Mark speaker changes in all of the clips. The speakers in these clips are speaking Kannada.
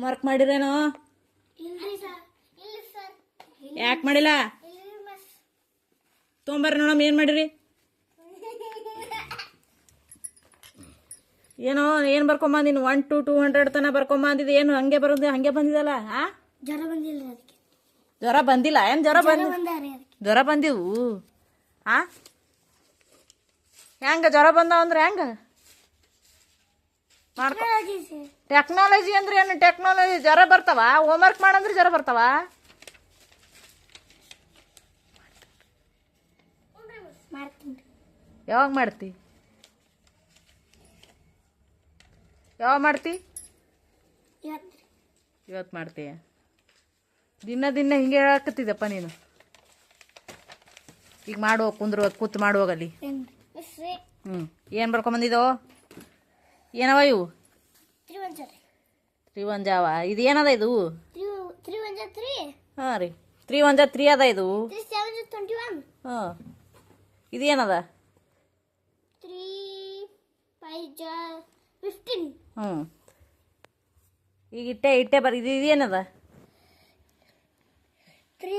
Speaker 1: ಹೋಮ್ವರ್ಕ್ ಮಾಡಿರೇನು?
Speaker 2: ಸರ್
Speaker 1: ಯಾಕೆ ಮಾಡಿಲ್ಲ? ತೊಂಬರ್ರಿ ನೋಡಮ್ಮ ಏನು ಮಾಡಿರಿ? ಏನೋ ಏನು ಬರ್ಕೊಂಬಂದಿನ ಒನ್ ಟು ಟೂ ಹಂಡ್ರೆಡ್ ತನಕ ಬರ್ಕೊಂಬಂದಿದ್ದು ಏನು ಹಂಗೆ ಬರೋದು ಹಂಗೆ ಬಂದಿದಲ್ಲ ಹಾ
Speaker 2: ಜ್ವರ ಬಂದಿಲ್ಲ ಅದಕ್ಕೆ.
Speaker 1: ಜ್ವರ ಬಂದಿಲ್ಲ? ಏನು ಜ್ವರ ಬಂದ ಜ್ವರ ಬಂದಿವು? ಹಾ ಹೆಂಗ ಜ್ವರ ಬಂದ ಅಂದ್ರೆ ಹೆಂಗ? ಮಾಡ್ಕೊ.
Speaker 2: ಟೆಕ್ನಾಲಜಿ
Speaker 1: ಅಂದ್ರೆ ಏನು? ಟೆಕ್ನಾಲಜಿ ಜ್ವರ ಬರ್ತಾವ? ಹೋಮ್ವರ್ಕ್ ಮಾಡಂದ್ರೆ ಜ್ವರ ಬರ್ತಾವ? ಯಾವಾಗ ಮಾಡ್ತಿ? ಯಾವಾಗ ಮಾಡ್ತಿ?
Speaker 2: ಇವತ್ತು.
Speaker 1: ಮಾಡ್ತೀಯ ದಿನ ದಿನ ಹಿಂಗೆ ಹೇಳಕತ್ತಿದ್ದಪ್ಪ ನೀನು. ಈಗ ಮಾಡುವ ಕುಂದ್ರು ಕೂತು ಮಾಡುವಾಗಲ್ಲಿ ಹ್ಞೂ ಏನು ಬರ್ಕೊಂಬಂದಿದ್ದೋ ಏನವ ಇವು?
Speaker 2: ತ್ರಿವಂಜ ರೀ
Speaker 1: ತ್ರೀ ಒನ್ ಜಾವ ಇದು? ಏನದ ಇದು
Speaker 2: ತ್ರಿ ತ್ರಿವಂಜ ತ್ರೀ
Speaker 1: ಹಾಂ ರೀ. ತ್ರೀ ಒನ್ ಜಾ ತ್ರೀ ಅದ ಇದು. ಹಾಂ. ಇದು ಏನದ
Speaker 2: ತ್ರೀ ಫೈವ್ ಫಿಫ್ಟೀನ್
Speaker 1: ಹ್ಞೂ ಈಗ ಇಟ್ಟೆ ಇಟ್ಟೆ ಬರ್ ಇದು ಇದೇನದ?
Speaker 2: Three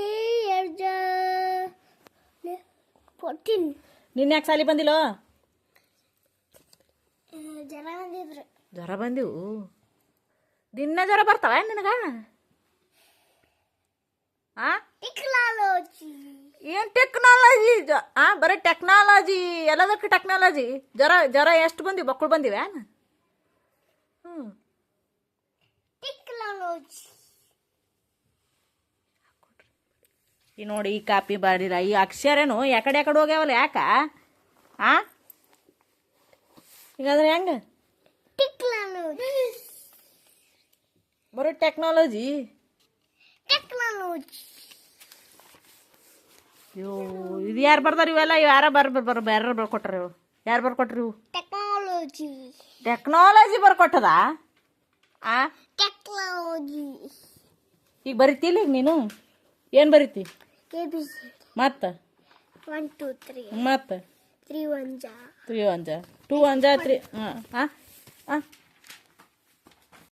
Speaker 2: fourteen.
Speaker 1: ನಿನ್ನ ಯಾಕೆ ಸಾಲಿ ಬಂದಿಲ್ಲೋ?
Speaker 2: ಜನ ಬಂದಿದ್ರು.
Speaker 1: ಜ್ವರ ಬಂದಿವು? ದಿನ ಜ್ವರ ಬರ್ತಾವ ನಿನಗ? ಆ?
Speaker 2: ಟೆಕ್ನಾಲಜಿ
Speaker 1: ಏನು ಟೆಕ್ನಾಲಜಿ ಆ ಬರೀ ಟೆಕ್ನಾಲಜಿ ಎಲ್ಲದಕ್ಕೆ ಟೆಕ್ನಾಲಜಿ ಜ್ವರ ಜ್ವರ ಎಷ್ಟು ಬಂದಿವಿ? ಮಕ್ಕಳು ಬಂದಿವೆ ಹ್ಞೂ
Speaker 2: ಟೆಕ್ನಾಲಜಿ
Speaker 1: ಈ ನೋಡಿ ಈ ಕಾಪಿ ಬಾಡಿರ ಈ ಅಕ್ಷರನು ಯಾಕಡೆ ಯಾಕಡೆ ಹೋಗ್ಯಾವಲ್ಲ ಯಾಕ? ಆ? ಹೀಗಾದ್ರೆ ಹೆಂಗ?
Speaker 2: ಟೆಕ್ನಾಲಜಿ
Speaker 1: ಬರೋ ಟೆಕ್ನಾಲಜಿ
Speaker 2: ಟೆಕ್ನಾಲಜಿ
Speaker 1: ಅಯ್ಯೋ ಇದು ಯಾರು ಬರ್ದಾರ ಇವೆಲ್ಲ ಯಾರ ಬರ್ ಬರ್ ಬರ್ ಬರ್ ಬರ್ಕೊಟ್ರ. ಇವು ಯಾರು ಬರ್ಕೊಟ್ರಿ? ಇವು
Speaker 2: ಟೆಕ್ನಾಲಜಿ
Speaker 1: ಟೆಕ್ನಾಲಜಿ ಬರ್ಕೊಟ್ಟದ? ಆ?
Speaker 2: ಟೆಕ್ನಾಲಜಿ
Speaker 1: ಈಗ ಬರಿತಿಲ್ಲ ಈಗ ನೀನು? ಏನು ಬರಿತಿ?
Speaker 2: ಎ ಬಿ ಸಿ
Speaker 1: ಮತ್ತೆ?
Speaker 2: ಒನ್ ಟೂ ತ್ರೀ
Speaker 1: ಮತ್ತೆ?
Speaker 2: ತ್ರೀ ಒನ್ ಜಾ
Speaker 1: ತ್ರೀ ಒನ್ ಜಾ ಟೂ ಒನ್ ಜಾ ತ್ರೀ ಹಾಂ. ಹಾಂ ಹಾಂ